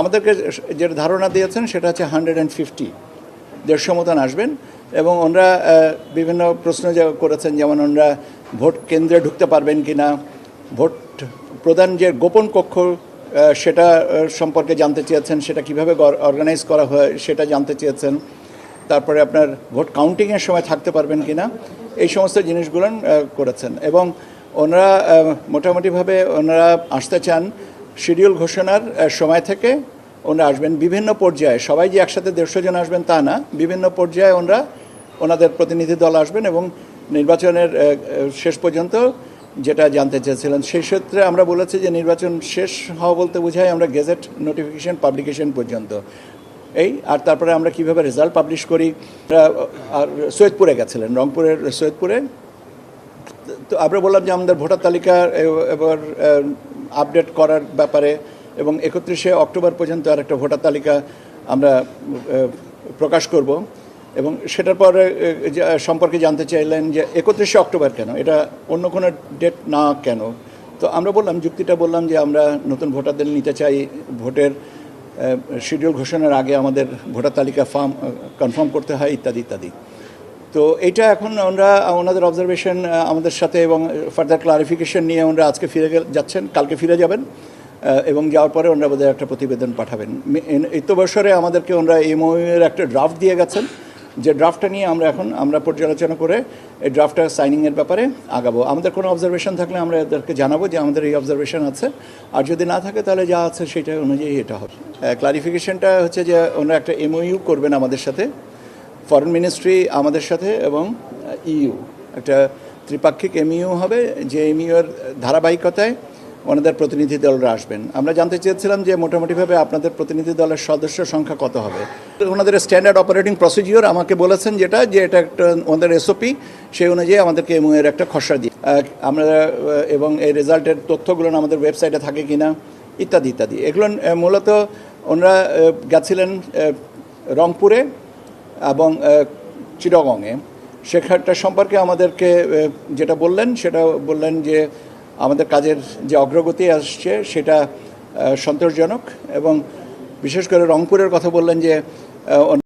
আমাদেরকে যে ধারণা দিয়েছেন সেটা হচ্ছে হান্ড্রেড অ্যান্ড ফিফটি। দেড়শো মতন আসবেন এবং ওনারা বিভিন্ন প্রশ্ন যে করেছেন, যেমন ওনারা ভোট কেন্দ্রে ঢুকতে পারবেন কি না, ভোট প্রদান যে গোপন কক্ষ সেটা সম্পর্কে জানতে চেয়েছেন, সেটা কীভাবে অর্গানাইজ করা হয় সেটা জানতে চেয়েছেন। তারপরে আপনার ভোট কাউন্টিংয়ের সময় থাকতে পারবেন কি না, এই সমস্ত জিনিসগুলো করেছেন। এবং ওনারা মোটামুটিভাবে ওনারা আসতে চান শিডিউল ঘোষণার সময় থেকে ওনারা আসবেন বিভিন্ন পর্যায়ে। সবাই যে একসাথে দেড়শো জন আসবেন তা না। বিভিন্ন পর্যায়ে ওনারা ওনাদের প্রতিনিধি দল আসবেন এবং নির্বাচনের শেষ পর্যন্ত যেটা জানতে চেয়েছিলেন, সেই ক্ষেত্রে আমরা বলেছি যে নির্বাচন শেষ হওয়া বলতে বোঝায় আমরা গেজেট নোটিফিকেশন পাবলিকেশন পর্যন্ত। এই, আর তারপরে আমরা কীভাবে রেজাল্ট পাবলিশ করি? আর সৈয়দপুরে গেছিলেন, রংপুরের সৈয়দপুরে। তো আমরা বললাম যে আমাদের ভোটার তালিকা এবার আপডেট করার ব্যাপারে এবং একত্রিশে অক্টোবর পর্যন্ত আর একটা ভোটার তালিকা আমরা প্রকাশ করব এবং সেটার পরে সম্পর্কে জানতে চাইলেন যে একত্রিশে অক্টোবর কেন? এটা অন্য কোনো ডেট না কেন? তো আমরা বললাম, যুক্তিটা বললাম যে আমরা নতুন ভোটারদের নিতে চাই। ভোটের শিডিউল ঘোষণার আগে আমাদের ভোটার তালিকা ফার্ম কনফার্ম করতে হয়, ইত্যাদি ইত্যাদি। তো এটা এখন আমরা, ওনাদের অবজারভেশন আমাদের সাথে এবং ফার্দার ক্লারিফিকেশন নিয়ে ওনারা আজকে ফিরে যাচ্ছেন, কালকে ফিরে যাবেন এবং যাওয়ার পরে ওনারা বোধহয় একটা প্রতিবেদন পাঠাবেন। বছরে আমাদেরকে ওনারা এমও এর একটা ড্রাফট দিয়ে গেছেন। যে ড্রাফটটা নিয়ে আমরা এখন, আমরা পর্যালোচনা করে এই ড্রাফটটা সাইনিংয়ের ব্যাপারে আগাবো। আমাদের কোনো অবজারভেশন থাকলে আমরা এদেরকে জানাব যে আমাদের এই অবজারভেশন আছে। আর যদি না থাকে তাহলে যা আছে সেটা অনুযায়ী এটা হবে। ক্লারিফিকেশনটা হচ্ছে যে ওনারা একটা এমওইউ করবেন আমাদের সাথে। ফরেন মিনিস্ট্রি আমাদের সাথে এবং ইউ একটা ত্রিপাক্ষিক এমইউ হবে, যে এমইউ এর ধারাবাহিকতায় ওনাদের প্রতিনিধি দলরা আসবেন। আমরা জানতে চেয়েছিলাম যে মোটামুটিভাবে আপনাদের প্রতিনিধি দলের সদস্য সংখ্যা কত হবে। ওনাদের স্ট্যান্ডার্ড অপারেটিং প্রসিডিওর আমাকে বলেছেন যেটা, যে এটা একটা ওনাদের এসওপি সেই অনুযায়ী আমাদেরকে এমইউ এর একটা খসড়া দিই আমরা এবং এই রেজাল্টের তথ্যগুলো আমাদের ওয়েবসাইটে থাকে কিনা, ইত্যাদি ইত্যাদি। এগুলো মূলত ওনারা গেছিলেন রংপুরে এবং চিরগঙে সেখানটা সম্পর্কে আমাদেরকে যেটা বললেন, সেটা বললেন যে আমাদের কাজের যে অগ্রগতি আসছে, সেটা সন্তোষজনক এবং বিশেষ করে রংপুরের কথা বললেন যে